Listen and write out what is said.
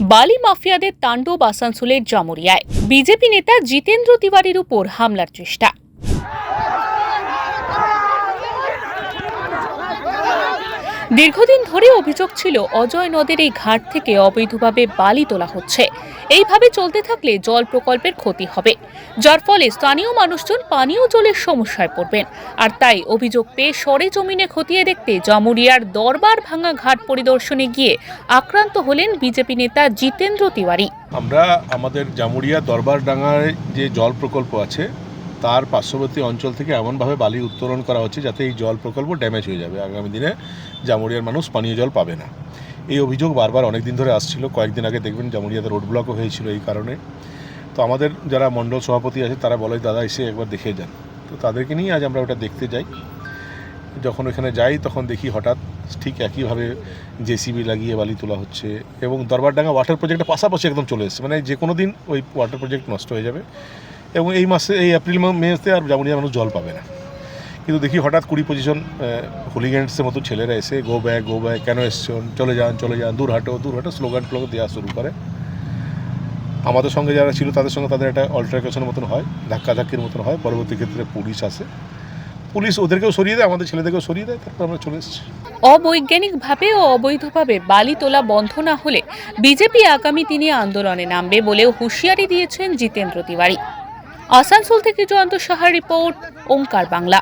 বালি মাফিয়াদের তাণ্ডব আসানসোলের জামুরিয়ায়। বিজেপি নেতা জিতেন্দ্র তিওয়ারির উপর হামলার চেষ্টা। দীর্ঘদিন ধরে অভিযোগ ছিল অজয় নদের এই ঘাট থেকে অবৈধভাবে বালি তোলা হচ্ছে। এইভাবে চলতে থাকলে জল প্রকল্পের ক্ষতি হবে। যার ফলে স্থানীয় মানুষজন পানীয় জলের সমস্যায় পড়বেন। আর তাই অভিযোগ পেয়ে সরে জমিনে খতিয়ে দেখতে জামুরিয়ার দরবার ভাঙা ঘাট পরিদর্শনে গিয়ে আক্রান্ত হলেন বিজেপি নেতা জিতেন্দ্র তিওয়ারি। আমরা আমাদের জামুরিয়া দরবারডাঙ্গায় যে জল প্রকল্প আছে তার পার্শ্ববর্তী অঞ্চল থেকে এমনভাবে বালি উত্তোলন করা হচ্ছে যাতে এই জল প্রকল্প ড্যামেজ হয়ে যাবে। আগামী দিনে জামুরিয়ার মানুষ পানীয় জল পাবে না। এই অভিযোগ বারবার অনেক দিন ধরে আসছিল। কয়েকদিন আগে দেখবেন জামুরিয়াতে রোড ব্লকও হয়েছিল এই কারণে। তো আমাদের যারা মণ্ডল সভাপতি আছে, তারা বলে, দাদা, এসে একবার দেখে যান। তো তাদেরকে নিয়ে আজ আমরা ওটা দেখতে যাই। যখন ওখানে যাই, তখন দেখি হঠাৎ ঠিক একইভাবে জেসিবি লাগিয়ে বালি তোলা হচ্ছে এবং দরবারডাঙ্গা ওয়াটার প্রজেক্টের পাশাপাশি একদম চলে এসেছে। মানে যে কোনো দিন ওই ওয়াটার প্রজেক্ট নষ্ট হয়ে যাবে। এবং এই মাসে, এই এপ্রিল মেতে আর জামুনিয়া মানুষ জল পাবে না। কিন্তু দেখি হঠাৎ কুড়ি পজিশন হুলিগেন্টসের মতো ছেলেরা এসে গো ব্যাক গো ব্যাক কেন এসছেন চলে যান চলে যান দূর হাঁটো দূর হাঁটো স্লোগান টোগান দেওয়া শুরু করে। আমাদের সঙ্গে যারা ছিল তাদের সঙ্গে তাদের একটা অল্টারকেশনের মতন হয়, ধাক্কাধাক্কির মতন হয়। পরবর্তী ক্ষেত্রে পুলিশ আসে। পুলিশ ওদেরকেও সরিয়ে দেয়, আমাদের ছেলেদেরকেও সরিয়ে দেয়, তারপর আমরা চলে এসেছি। অবৈজ্ঞানিকভাবে ও অবৈধভাবে বালি তোলা বন্ধ না হলে বিজেপি আগামী দিনে আন্দোলনে নামবে বলেও হুঁশিয়ারি দিয়েছেন জিতেন্দ্র তিওয়ারি। আসানসোল থেকে জয়ন্ত সাহা রিপোর্ট ওঙ্কার বাংলা।